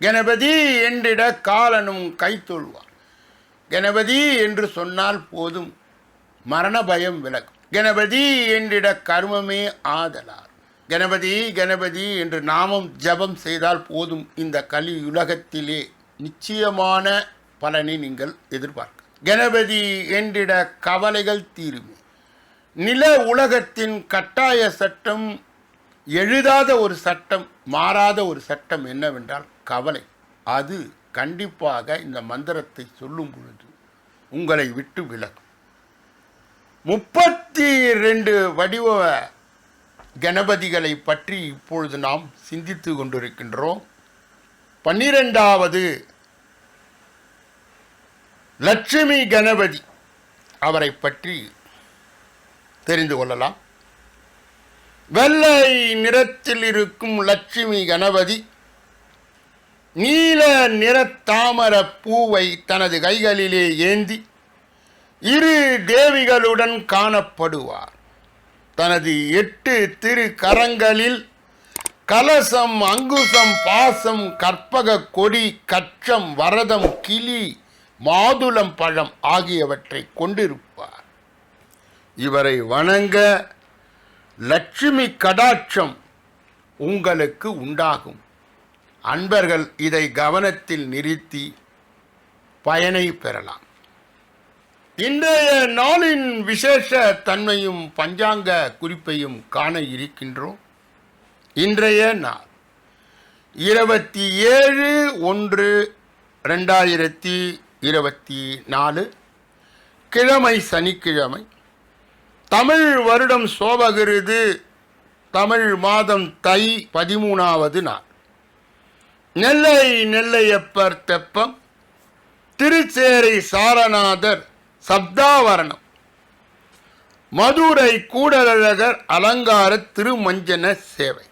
கணபதி என்றிட காலனும் கை கணபதி என்று சொன்னால் போதும் மரண பயம் விலகும். கணபதி என்றிட கர்மமே ஆதலார் கணபதி கணபதி என்று நாமம் ஜபம் செய்தால் போதும் இந்த கலி உலகத்திலே நிச்சயமான பலனை நீங்கள் எதிர்பார்க்க கணபதி என்றிட கவலைகள் தீருமே. நில உலகத்தின் கட்டாய சட்டம் எழுதாத ஒரு சட்டம் மாறாத ஒரு சட்டம் என்னவென்றால் கவலை. அது கண்டிப்பாக இந்த மந்திரத்தை சொல்லும் பொழுது உங்களை விட்டு விலகும். முப்பத்தி ரெண்டு வடிவ கணபதிகளை பற்றி இப்பொழுது நாம் சிந்தித்து கொண்டிருக்கின்றோம். பன்னிரெண்டாவது லட்சுமி கணபதி அவரை பற்றி தெரிந்து கொள்ளலாம். வெள்ளை நிறத்தில் இருக்கும் லட்சுமி கணபதி நீல நிற தாமர பூவை தனது கைகளிலே ஏந்தி இரு தேவிகளுடன் காணப்படுவார். தனது எட்டு திரு கரங்களில் கலசம் அங்குசம் பாசம் கற்பக கொடி கச்சம் வரதம் கிளி மாதுளம் பழம் ஆகியவற்றை கொண்டிருப்பார். இவரை வணங்க லட்சுமி கடாட்சம் உங்களுக்கு உண்டாகும். அன்பர்கள் இதை கவனத்தில் நிறுத்தி பயனை பெறலாம். இன்றைய நாளின் விசேஷ தன்மையும் பஞ்சாங்க குறிப்பையும் காண இருக்கின்றோம். இன்றைய நாள் இருபத்தி ஏழு ஒன்று ரெண்டாயிரத்தி இருபத்தி நாலு கிழமை சனிக்கிழமை தமிழ் வருடம் சோபகிருது தமிழ் மாதம் தை பதிமூணாவது நாள். நெல்லை நெல்லையப்பர் தெப்பம் திருச்சேரி சாரநாதர் சப்தாவரணம். மதுரை கூடலழகர் அலங்கார திருமஞ்சன சேவை.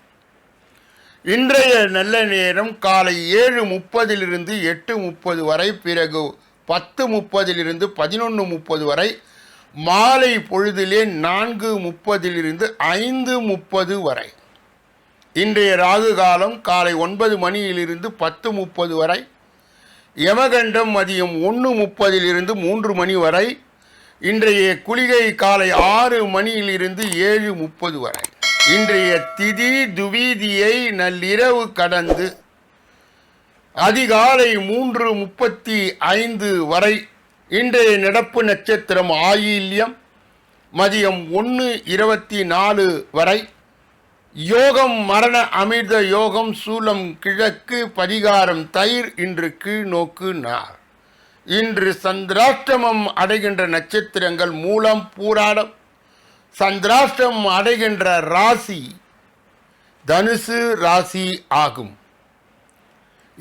இன்றைய நல்ல நேரம் காலை ஏழு முப்பதிலிருந்து எட்டு முப்பது வரை பிறகு பத்து முப்பதிலிருந்து பதினொன்று முப்பது வரை மாலை பொழுதிலே நான்கு முப்பதிலிருந்து ஐந்து முப்பது வரை. இன்றைய ராகு காலம் காலை ஒன்பது மணியிலிருந்து பத்து முப்பது வரை. யமகண்டம் மதியம் ஒன்று முப்பதிலிருந்து மூன்று மணி வரை. இன்றைய குளிகை காலை ஆறு மணியிலிருந்து ஏழு முப்பது வரை. இன்றைய திதி துவீதியை நள்ளிரவு கடந்து அதிகாலை மூன்று முப்பத்தி ஐந்து வரை இன்றைய நடப்பு நட்சத்திரம் ஆயில்யம் மதியம் ஒன்று இருபத்தி நாலு வரை. யோகம் மரண அமிர்த யோகம் சூலம் கிழக்கு பரிகாரம் தயிர் இன்று கீழ் நோக்கு நார். இன்று சந்திராஷ்டமம் அடைகின்ற நட்சத்திரங்கள் மூலம் பூராடம். சந்திராஷ்டமம் அடைகின்ற ராசி தனுசு ராசி ஆகும்.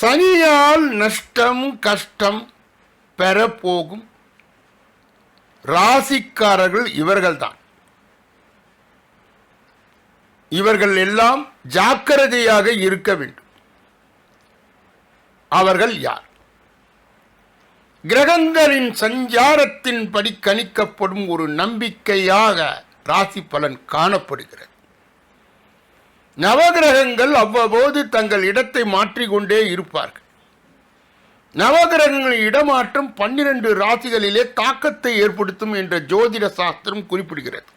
சனியால் நஷ்டம் கஷ்டம் பெறப்போகும் ராசிக்காரர்கள் இவர்கள்தான். இவர்கள் எல்லாம் ஜாக்கிரதையாக இருக்க வேண்டும். அவர்கள் யார்? கிரகங்களின் சஞ்சாரத்தின்படி கணிக்கப்படும் ஒரு நம்பிக்கையாக ராசி பலன் காணப்படுகிறது. நவகிரகங்கள் அவ்வப்போது தங்கள் இடத்தை மாற்றிக்கொண்டே இருப்பார்கள். நவகிரகங்களின் இடமாற்றம் பன்னிரண்டு ராசிகளிலே தாக்கத்தை ஏற்படுத்தும் என்ற ஜோதிட சாஸ்திரம் குறிப்பிடுகிறது.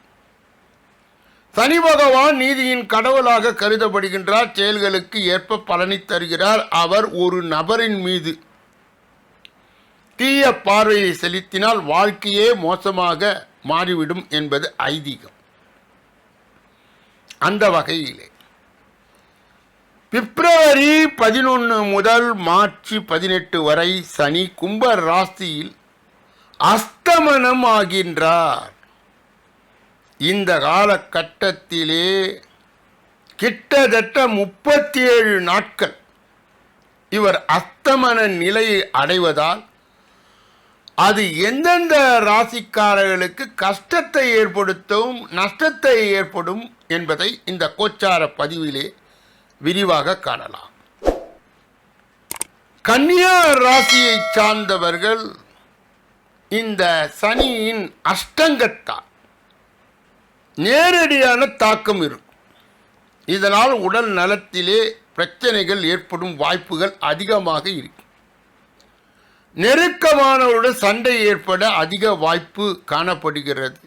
சனி பகவான் நீதியின் கடவுளாக கருதப்படுகின்றார் செயல்களுக்கு ஏற்ப பலனை தருகிறார். அவர் ஒரு நபரின் மீது தீய பார்வையை செலுத்தினால் வாழ்க்கையே மோசமாக மாறிவிடும் என்பது ஐதீகம். அந்த வகையிலே பிப்ரவரி பதினொன்று முதல் மார்ச் பதினெட்டு வரை சனி கும்ப ராசியில் அஸ்தமனம் ஆகின்றார் இந்த காலகட்டத்திலே கிட்டத்தட்ட முப்பத்தி ஏழு நாட்கள் இவர் அஸ்தமன நிலையை அடைவதால் அது எந்தெந்த ராசிக்காரர்களுக்கு கஷ்டத்தை ஏற்படுத்தும் நஷ்டத்தை ஏற்படும் என்பதை இந்த கோச்சார பதிவிலே விரிவாக காணலாம். கன்னியா ராசியை சார்ந்தவர்கள் இந்த சனியின் அஷ்டங்கத்தால் நேரடியான தாக்கம் இருக்கும். இதனால் உடல் நலத்திலே பிரச்சனைகள் ஏற்படும் வாய்ப்புகள் அதிகமாக இருக்கும். நெருக்கமானவருடன் சண்டை ஏற்பட அதிக வாய்ப்பு காணப்படுகிறது.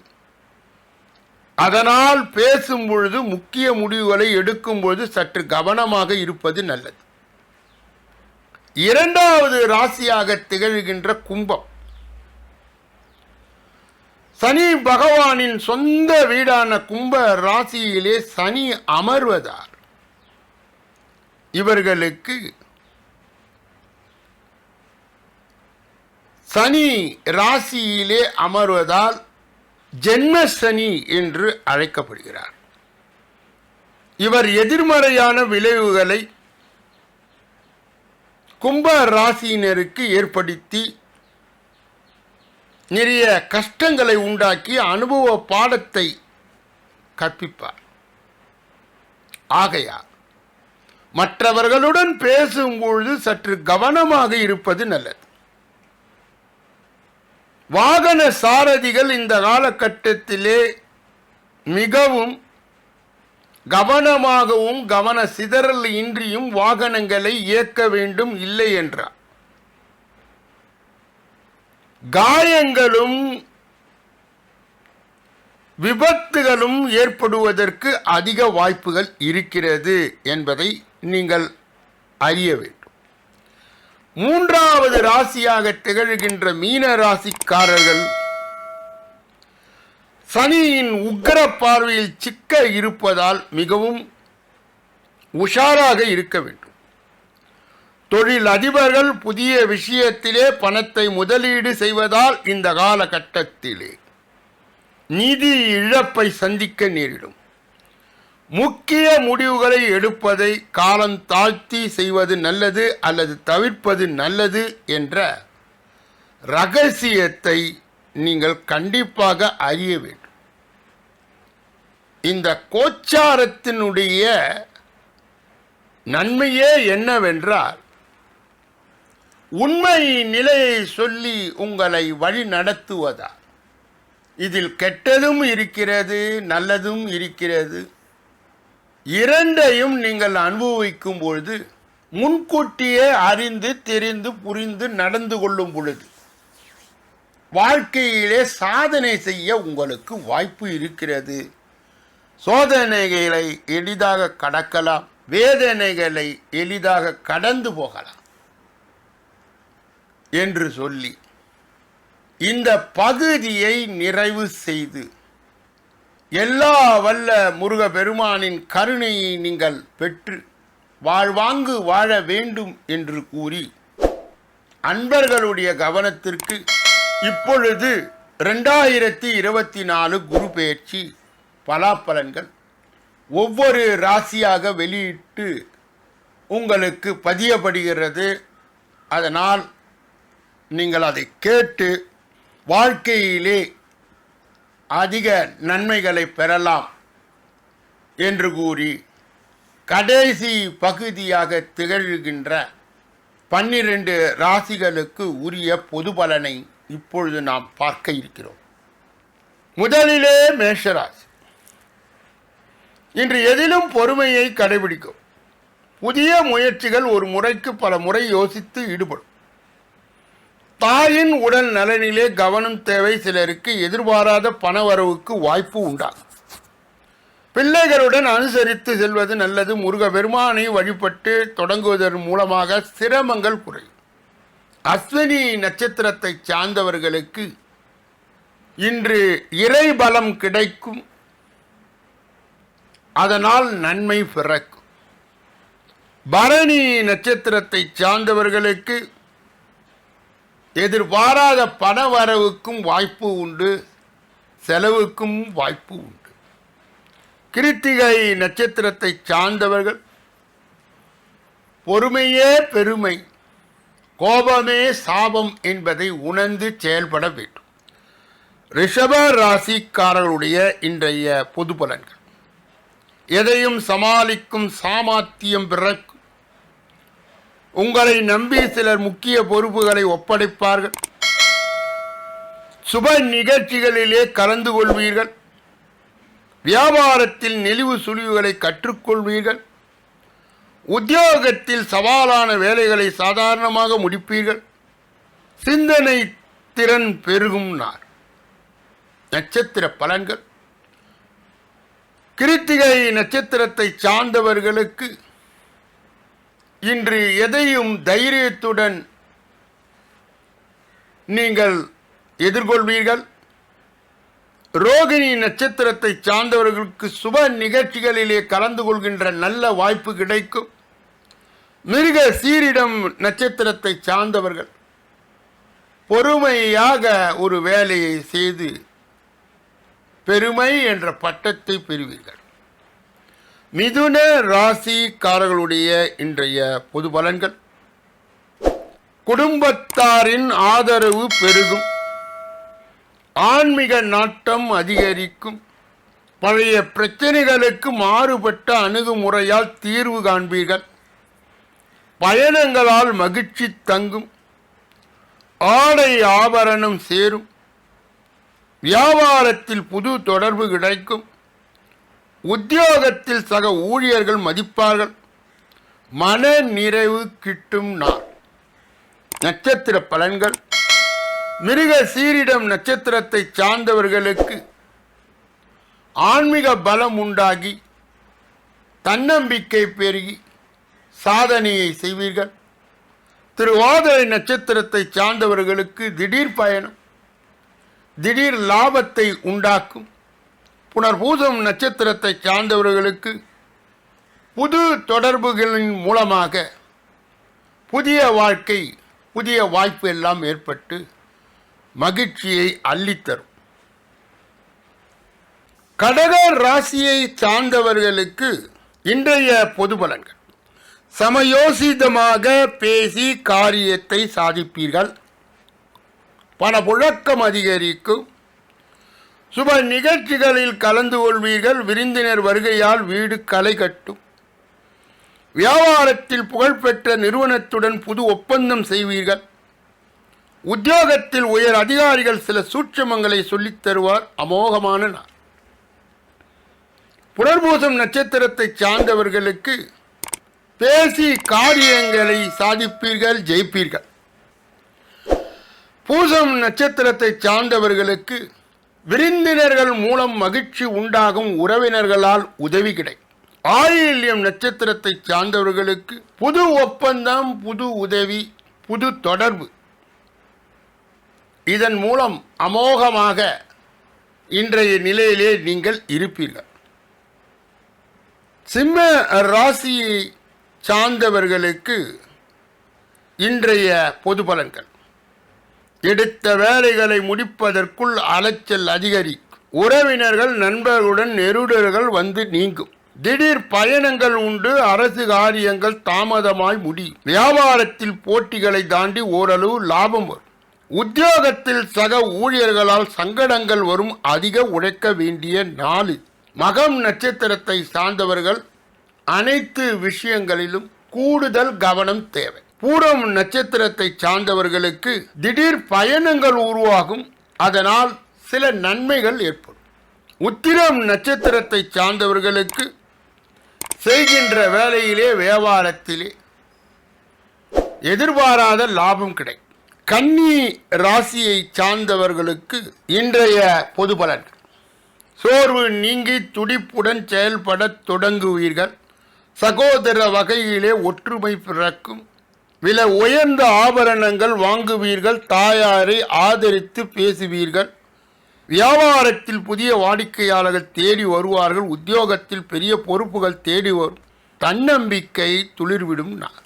அதனால் பேசும் பொழுது முக்கிய முடிவுகளை எடுக்கும் பொழுது சற்று கவனமாக இருப்பது நல்லது. இரண்டாவது ராசியாக திகழ்கின்ற கும்பம். சனி பகவானின் சொந்த வீடான கும்ப ராசியிலே சனி அமர்வதால் இவர்களுக்கு சனி ராசியிலே அமர்வதால் ஜென்ம சனி என்று அழைக்கப்படுகிறார். இவர் எதிர்மறையான விளைவுகளை கும்ப ராசியினருக்கு ஏற்படுத்தி நிறைய கஷ்டங்களை உண்டாக்கி அனுபவ பாடத்தை கற்பிப்பார். ஆகையார் மற்றவர்களுடன் பேசும்பொழுது சற்று கவனமாக இருப்பது நல்லது. வாகன சாரதிகள் இந்த காலகட்டத்திலே மிகவும் கவனமாகவும் கவன சிதறல் இன்றியும் வாகனங்களை இயக்க வேண்டும் இல்லை என்றார். காயங்களும் விபத்துகளும் ஏற்படுவதற்கு அதிக வாய்ப்புகள் இருக்கிறது என்பதை நீங்கள் அறிய வேண்டும். மூன்றாவது ராசியாக திகழ்கின்ற மீன ராசிக்காரர்கள் சனியின் உக்கிர பார்வையில் சிக்க இருப்பதால் மிகவும் உஷாராக இருக்க வேண்டும். தொழில் அதிபர்கள் புதிய விஷயத்திலே பணத்தை முதலீடு செய்வதால் இந்த காலகட்டத்திலே நிதி இழப்பை சந்திக்க நேரிடும். முக்கிய முடிவுகளை எடுப்பதை காலம் தாழ்த்தி செய்வது நல்லது அல்லது தவிர்ப்பது நல்லது என்ற ரகசியத்தை நீங்கள் கண்டிப்பாக அறிய வேண்டும். இந்த கோச்சாரத்தினுடைய நன்மையே என்னவென்றால் உண்மை நிலையை சொல்லி உங்களை வழி நடத்துவதா இதில் கெட்டதும் இருக்கிறது நல்லதும் இருக்கிறது. இரண்டையும் நீங்கள் அனுபவிக்கும் பொழுது முன்கூட்டியே அறிந்து தெரிந்து புரிந்து நடந்து கொள்ளும் பொழுது வாழ்க்கையிலே சாதனை செய்ய உங்களுக்கு வாய்ப்பு இருக்கிறது. சோதனைகளை எளிதாக கடக்கலாம் வேதனைகளை எளிதாக கடந்து போகலாம் என்று சொல்லி இந்த பகுதியை நிறைவு செய்து எல்லா வல்ல முருக பெருமானின் கருணையை நீங்கள் பெற்று வாழ்வாங்கு வாழ வேண்டும் என்று கூறி அன்பர்களுடைய கவனத்திற்கு இப்பொழுது ரெண்டாயிரத்தி இருபத்தி நாலு குரு பயிற்சி பலாப்பலன்கள் ஒவ்வொரு ராசியாக வெளியிட்டு உங்களுக்கு பதியப்படுகிறது. அதனால் நீங்கள் அதை கேட்டு வாழ்க்கையிலே அதிக நன்மைகளை பெறலாம் என்று கூறி கடைசி பகுதியாக திகழ்கின்ற பன்னிரண்டு ராசிகளுக்கு உரிய பொது பலனை இப்பொழுது நாம் பார்க்க இருக்கிறோம். முதலிலே மேஷராசி. இன்று எதிலும் பொறுமையை கடைபிடிக்கும். புதிய முயற்சிகள் ஒரு முறைக்கு பல முறை யோசித்து ஈடுபடும். தாயின் உடல் நலனிலே கவனம் தேவை சிலருக்கு எதிர்பாராத பணவரவுக்கு வாய்ப்பு உண்டாகும். பிள்ளைகளுடன் அனுசரித்து செல்வது நல்லது. முருக பெருமானை வழிபட்டு தொடங்குவதன் மூலமாக சிரமங்கள் குறையும். அஸ்வினி நட்சத்திரத்தை சார்ந்தவர்களுக்கு இன்று இறை பலம் கிடைக்கும். அதனால் நன்மை பிறக்கும். பரணி நட்சத்திரத்தை சார்ந்தவர்களுக்கு எதிர்பாராத பண வரவுக்கும் வாய்ப்பு உண்டு செலவுக்கும் வாய்ப்பு உண்டு. கிருத்திகை நட்சத்திரத்தை சார்ந்தவர்கள் பொறுமையே பெருமை கோபமே சாபம் என்பதை உணர்ந்து செயல்பட வேண்டும். ரிஷப ராசிக்காரர்களுடைய இன்றைய பொது பலன்கள். எதையும் சமாளிக்கும் சாமர்த்தியம் பிறக்கும். உங்களை நம்பி சிலர் முக்கிய பொறுப்புகளை ஒப்படைப்பார்கள். சுப நிகழ்ச்சிகளிலே கலந்து கொள்வீர்கள். வியாபாரத்தில் நெளிவு சுழிவுகளை கற்றுக்கொள்வீர்கள். உத்தியோகத்தில் சவாலான வேலைகளை சாதாரணமாக முடிப்பீர்கள். சிந்தனை திறன் பெருகும் நார் நட்சத்திர பலன்கள். கிருத்திகை நட்சத்திரத்தை சார்ந்தவர்களுக்கு இன்று எதையும் தைரியத்துடன் நீங்கள் எதிர்கொள்வீர்கள்? ரோகிணி நட்சத்திரத்தை சார்ந்தவர்களுக்கு சுப நிகழ்ச்சிகளிலே கலந்து கொள்கின்ற நல்ல வாய்ப்பு கிடைக்கும். மிருக சீரிடம் நட்சத்திரத்தை சார்ந்தவர்கள் பொறுமையாக ஒரு வேலையை செய்து பெருமை என்ற பட்டத்தை பெறுவீர்கள். மிதுன ராசிக்காரர்களுடைய இன்றைய பொது பலன்கள். குடும்பத்தாரின் ஆதரவு பெருகும். ஆன்மீக நாட்டம் அதிகரிக்கும். பழைய பிரச்சனைகளுக்கு மாறுபட்ட அணுகுமுறையால் தீர்வு காண்பீர்கள். பயணங்களால் மகிழ்ச்சி தங்கும். ஆடை ஆபரணம் சேரும். வியாபாரத்தில் புது தொடர்பு கிடைக்கும். உத்தியோகத்தில் சக ஊழியர்கள் மதிப்பார்கள். மன நிறைவு கிட்டும் நாள். நட்சத்திர பலன்கள். மிருக சீரிடம் நட்சத்திரத்தை சார்ந்தவர்களுக்கு ஆன்மீக பலம் உண்டாகி தன்னம்பிக்கை பெருகி சாதனையை செய்வீர்கள். திருவாதிரை நட்சத்திரத்தை சார்ந்தவர்களுக்கு திடீர் பயணம் திடீர் லாபத்தை உண்டாக்கும். புனர்பூசம் நட்சத்திரத்தை சார்ந்தவர்களுக்கு புது தொடர்புகளின் மூலமாக புதிய வாழ்க்கை புதிய வாய்ப்பு எல்லாம் ஏற்பட்டு மகிழ்ச்சியை அள்ளித்தரும். கடக ராசியை சார்ந்தவர்களுக்கு இன்றைய பொது பலன்கள். சமயோசிதமாக பேசி காரியத்தை சாதிப்பீர்கள். பணப்புழக்கம் அதிகரிக்கும். சுப நிகழ்ச்சிகளில் கலந்து கொள்வீர்கள். விருந்தினர் வருகையால் வீடு களை கட்டும். வியாபாரத்தில் புகழ்பெற்ற நிறுவனத்துடன் புது ஒப்பந்தம் செய்வீர்கள். உத்தியோகத்தில் உயர் அதிகாரிகள் சில சூட்சமங்களை சொல்லித் தருவார். அமோகமான நாள். புனர்பூசம் நட்சத்திரத்தை சார்ந்தவர்களுக்கு பேசி காரியங்களை சாதிப்பீர்கள் ஜெயிப்பீர்கள். பூசம் நட்சத்திரத்தை சார்ந்தவர்களுக்கு விருந்தினர்கள் மூலம் மகிழ்ச்சி உண்டாகும் உறவினர்களால் உதவி கிடைக்கும் ஆயில்யம் நட்சத்திரத்தை சார்ந்தவர்களுக்கு புது ஒப்பந்தம் புது உதவி புது தொடர்பு. இதன் மூலம் அமோகமாக இன்றைய நிலையிலே நீங்கள் இருப்பீர்கள். சிம்ம ராசியை சார்ந்தவர்களுக்கு இன்றைய பொது பலன்கள். எடுத்த வேலைகளை முடிப்பதற்குள் அலைச்சல் அதிகரிக்கும் உறவினர்கள் நண்பர்களுடன் நெருடர்கள் வந்து நீங்கும். திடீர் பயணங்கள் உண்டு அரசு காரியங்கள் தாமதமாய் முடியும் வியாபாரத்தில் போட்டிகளை தாண்டி ஓரளவு லாபம் வரும். உத்தியோகத்தில் சக ஊழியர்களால் சங்கடங்கள் வரும் அதிக உழைக்க வேண்டிய நாளில் மகம் நட்சத்திரத்தை சார்ந்தவர்கள் அனைத்து விஷயங்களிலும் கூடுதல் கவனம் தேவை. பூரம் நட்சத்திரத்தை சார்ந்தவர்களுக்கு திடீர் பயணங்கள் உருவாகும். அதனால் சில நன்மைகள் ஏற்படும். உத்திரம் நட்சத்திரத்தை சார்ந்தவர்களுக்கு செய்கின்ற வேலையிலே வியாபாரத்திலே எதிர்பாராத லாபம் கிடைக்கும். கன்னி ராசியை சார்ந்தவர்களுக்கு இன்றைய பொது பலன்கள் சோர்வு நீங்கி துடிப்புடன் செயல்பட தொடங்குவீர்கள். சகோதர வகையிலே ஒற்றுமை பிறக்கும். விலை உயர்ந்த ஆபரணங்கள் வாங்குவீர்கள் தாயாரை ஆதரித்து பேசுவீர்கள். வியாபாரத்தில் புதிய வாடிக்கையாளர்கள் தேடி வருவார்கள் உத்தியோகத்தில் பெரிய பொறுப்புகள் தேடி வரும். தன்னம்பிக்கை துளிர்விடும் நாள்.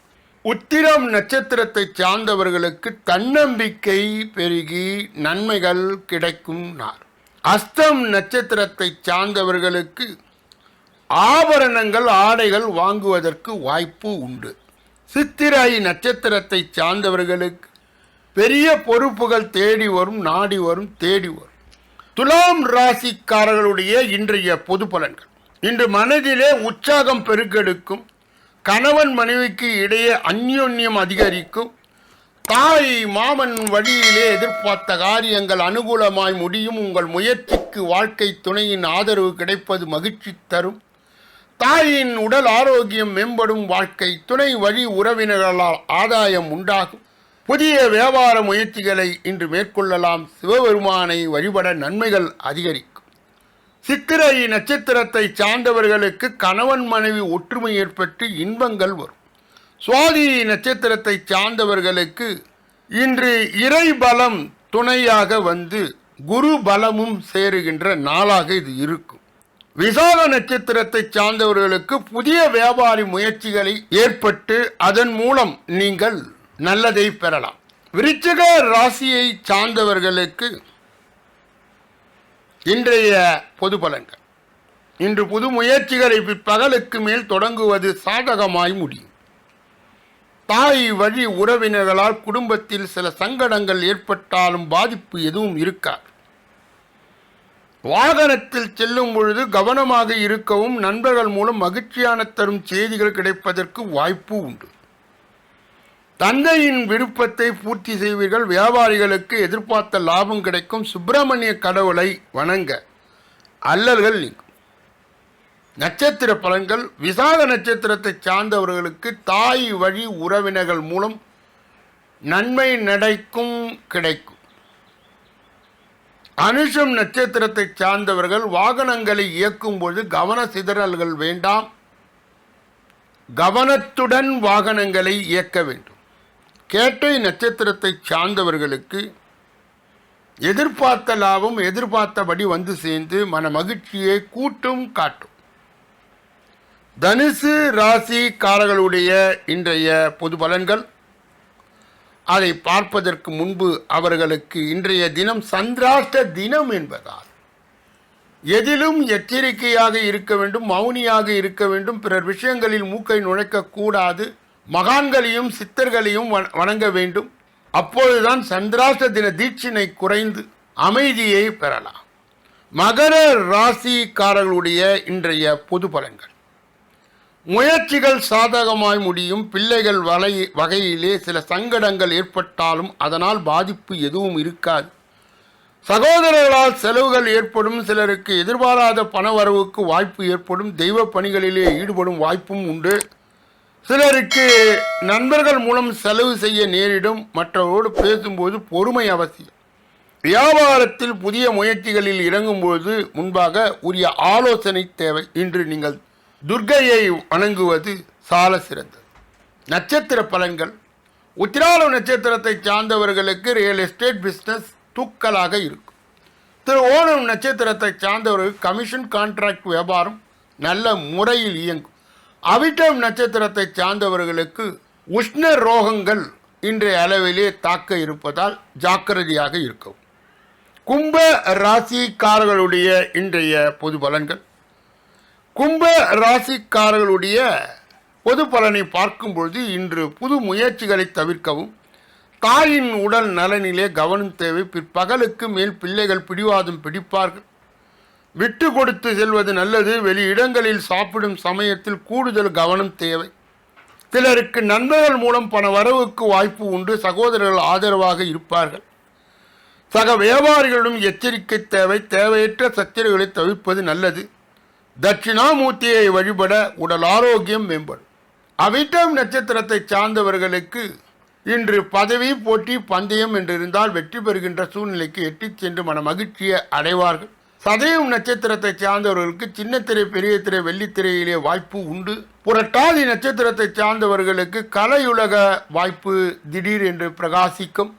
உத்திரம் நட்சத்திரத்தை சார்ந்தவர்களுக்கு தன்னம்பிக்கை பெருகி நன்மைகள் கிடைக்கும் நாள். அஸ்தம் நட்சத்திரத்தை சார்ந்தவர்களுக்கு ஆபரணங்கள் ஆடைகள் வாங்குவதற்கு வாய்ப்பு உண்டு. சித்திரை நட்சத்திரத்தை சார்ந்தவர்களுக்கு பெரிய பொறுப்புகள் தேடி வரும் நாடி வரும் தேடி வரும். துலாம் ராசிக்காரர்களுடைய இன்றைய பொது பலன்கள். இன்று மனதிலே உற்சாகம் பெருக்கெடுக்கும் கணவன் மனைவிக்கு இடையே அந்யோன்யம் அதிகரிக்கும் தாய் மாமன் வழியிலே எதிர்பார்த்த காரியங்கள் அனுகூலமாய் முடியும் உங்கள் முயற்சிக்கு வாழ்க்கை துணையின் ஆதரவு கிடைப்பது மகிழ்ச்சி தரும். தாயின் உடல் ஆரோக்கியம் மேம்படும் வாழ்க்கை துணை வழி உறவினர்களால் ஆதாயம் உண்டாகும். புதிய வியாபார முயற்சிகளை இன்று மேற்கொள்ளலாம். சிவபெருமானை வழிபட நன்மைகள் அதிகரிக்கும். சித்திரை நட்சத்திரத்தை சார்ந்தவர்களுக்கு கணவன் மனைவி ஒற்றுமை ஏற்பட்டு இன்பங்கள் வரும். சுவாதி நட்சத்திரத்தை சார்ந்தவர்களுக்கு இன்று இறை பலம் துணையாக வந்து குரு பலமும் சேருகின்ற நாளாக இது இருக்கும். விசாக நட்சத்திரத்தை சார்ந்தவர்களுக்கு புதிய வியாபாரி முயற்சிகளை ஏற்பட்டு அதன் மூலம் நீங்கள் நல்லதை பெறலாம். விருச்சக ராசியை சார்ந்தவர்களுக்கு இன்றைய பொது பலன்கள். இன்று புது முயற்சிகளை பிற்பகலுக்கு மேல் தொடங்குவது சாதகமாய் முடியும். தாய் வழி உறவினர்களால் குடும்பத்தில் சில சங்கடங்கள் ஏற்பட்டாலும் பாதிப்பு எதுவும் இருக்காது. வாகனத்தில் செல்லும் பொழுது கவனமாக இருக்கவும் நண்பர்கள் மூலம் மகிழ்ச்சியான தரும் செய்திகள் கிடைப்பதற்கு வாய்ப்பு உண்டு. தந்தையின் விருப்பத்தை பூர்த்தி செய்வீர்கள் வியாபாரிகளுக்கு எதிர்பார்த்த லாபம் கிடைக்கும் சுப்பிரமணிய கடவுளை வணங்க அல்லல்கள் நீங்கும். நட்சத்திர பலன்கள் விசாக நட்சத்திரத்தை சார்ந்தவர்களுக்கு தாய் வழி உறவினர்கள் மூலம் நன்மை நடக்கும் கிடைக்கும். அனுஷம் நட்சத்திரத்தை சார்ந்தவர்கள் வாகனங்களை இயக்கும் பொழுது கவன சிதறல்கள் வேண்டாம். கவனத்துடன் வாகனங்களை இயக்க வேண்டும். கேட்டை நட்சத்திரத்தை சார்ந்தவர்களுக்கு எதிர்பார்த்த லாபம் எதிர்பார்த்தபடி வந்து சேர்ந்து மன மகிழ்ச்சியை கூட்டும் காட்டும். தனுசு ராசிக்காரர்களுடைய இன்றைய பொது பலன்கள். அதை பார்ப்பதற்கு முன்பு அவர்களுக்கு இன்றைய தினம் சந்திராஷ்ட தினம் என்பதால் எதிலும் எச்சரிக்கையாக இருக்க வேண்டும் மௌனியாக இருக்க வேண்டும் பிறர் விஷயங்களில் மூக்கை நுழைக்கக்கூடாது மகான்களையும் சித்தர்களையும் வண- வணங்க வேண்டும். அப்பொழுதுதான் சந்திராஷ்ட தின தீட்சினை குறைந்து அமைதியை பெறலாம். மகர ராசிக்காரர்களுடைய இன்றைய பொது பலன்கள். முயற்சிகள் சாதகமாய் முடியும். பிள்ளைகள் வலை வகையிலே சில சங்கடங்கள் ஏற்பட்டாலும் அதனால் பாதிப்பு எதுவும் இருக்காது. சகோதரர்களால் செலவுகள் ஏற்படும். சிலருக்கு எதிர்பாராத பணவரவுக்கு வாய்ப்பு ஏற்படும். தெய்வ பணிகளிலே ஈடுபடும் வாய்ப்பும் உண்டு. சிலருக்கு நண்பர்கள் மூலம் செலவு செய்ய நேரிடும். மற்றவரோடு பேசும்போது பொறுமை அவசியம். வியாபாரத்தில் புதிய முயற்சிகளில் இறங்கும்போது முன்பாக உரிய ஆலோசனை தேவை. இன்று நீங்கள் துர்க்கையை வணங்குவது சால சிறந்தது. நட்சத்திர பலன்கள். உத்திராடம் நட்சத்திரத்தை சார்ந்தவர்களுக்கு ரியல் எஸ்டேட் பிஸ்னஸ் தூக்கலாக இருக்கும். திரு ஓணம் நட்சத்திரத்தை சார்ந்தவர்களுக்கு கமிஷன் கான்ட்ராக்ட் வியாபாரம் நல்ல முறையில் இயங்கும். அவிட்டம் நட்சத்திரத்தை சார்ந்தவர்களுக்கு உஷ்ண ரோகங்கள் இன்றைய அளவிலே தாக்க இருப்பதால் ஜாக்கிரதையாக இருக்கும் கும்ப ராசிக்காரர்களுடைய இன்றைய பொது பலன்கள். கும்ப ராசிக்காரர்களுடைய பொது பலனை பார்க்கும் பொழுது இன்று புது முயற்சிகளை தவிர்க்கவும் தாயின் உடல் நலனிலே கவனம் தேவை. பிற்பகலுக்கு மேல் பிள்ளைகள் பிடிவாதம் பிடிப்பார்கள். விட்டு கொடுத்து செல்வது நல்லது. வெளி இடங்களில் சாப்பிடும் சமயத்தில் கூடுதல் கவனம் தேவை. சிலருக்கு நண்பர்கள் மூலம் பண வரவுக்கு வாய்ப்பு உண்டு. சகோதரர்கள் ஆதரவாக இருப்பார்கள். சக வியாபாரிகளிடம் எச்சரிக்கை தேவை. தேவையற்ற சச்சரவுகளை தவிர்ப்பது நல்லது. தட்சிணாமூர்த்தியை வழிபட உடல் ஆரோக்கியம் மேம்படும். அவிட்டம் நட்சத்திரத்தை சார்ந்தவர்களுக்கு இன்று பதவி போட்டி பந்தயம் என்றிருந்தால் வெற்றி பெறுகின்ற சூழ்நிலைக்கு எட்டிச் சென்று மன மகிழ்ச்சியை அடைவார்கள். சதயம் நட்சத்திரத்தை சார்ந்தவர்களுக்கு சின்னத்திரை பெரிய திரை வெள்ளித்திரையிலே வாய்ப்பு உண்டு. புரட்டாதி நட்சத்திரத்தை சார்ந்தவர்களுக்கு கலையுலக வாய்ப்பு திடீர் என்று பிரகாசிக்கும்.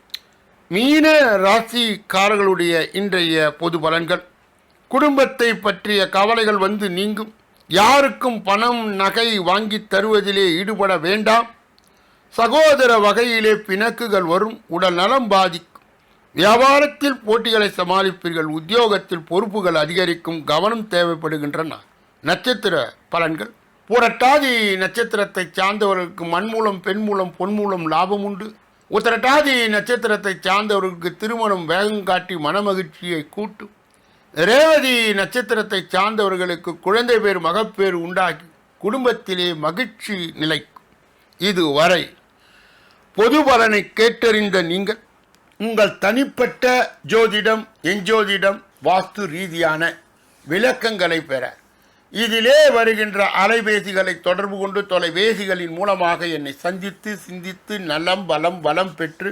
மீன ராசிக்காரர்களுடைய இன்றைய பொது பலன்கள். குடும்பத்தை பற்றிய கவலைகள் வந்து நீங்கும். யாருக்கும் பணம் நகை வாங்கி தருவதிலே ஈடுபட வேண்டாம். சகோதர வகையிலே பிணக்குகள் வரும் உடல் நலம் பாதிக்கும். வியாபாரத்தில் போட்டிகளை சமாளிப்பீர்கள் உத்தியோகத்தில் பொறுப்புகள் அதிகரிக்கும் கவனம் தேவைப்படுகின்றன. நட்சத்திர பலன்கள். புரட்டாதி நட்சத்திரத்தை சார்ந்தவர்களுக்கு மண் மூலம் பெண் மூலம் பொன் மூலம் லாபம் உண்டு. உத்தரட்டாதி நட்சத்திரத்தை சார்ந்தவர்களுக்கு திருமணம் வேகம் காட்டி மனமகிழ்ச்சியை கூட்டும். ரேவதி நட்சத்திரத்தை சார்ந்தவர்களுக்கு குழந்தை பேர் மகப்பேறு உண்டாகி குடும்பத்திலே மகிழ்ச்சி நிலைக்கும். இதுவரை பொது பலனை கேட்டறிந்த நீங்கள் உங்கள் தனிப்பட்ட ஜோதிடம் எஞ்சோதிடம் வாஸ்து ரீதியான விளக்கங்களை பெற. இதிலே வருகின்ற அலைபேசிகளை தொடர்பு கொண்டு தொலைபேசிகளின் மூலமாக என்னை சந்தித்து சிந்தித்து நலம் பலம் வளம் பெற்று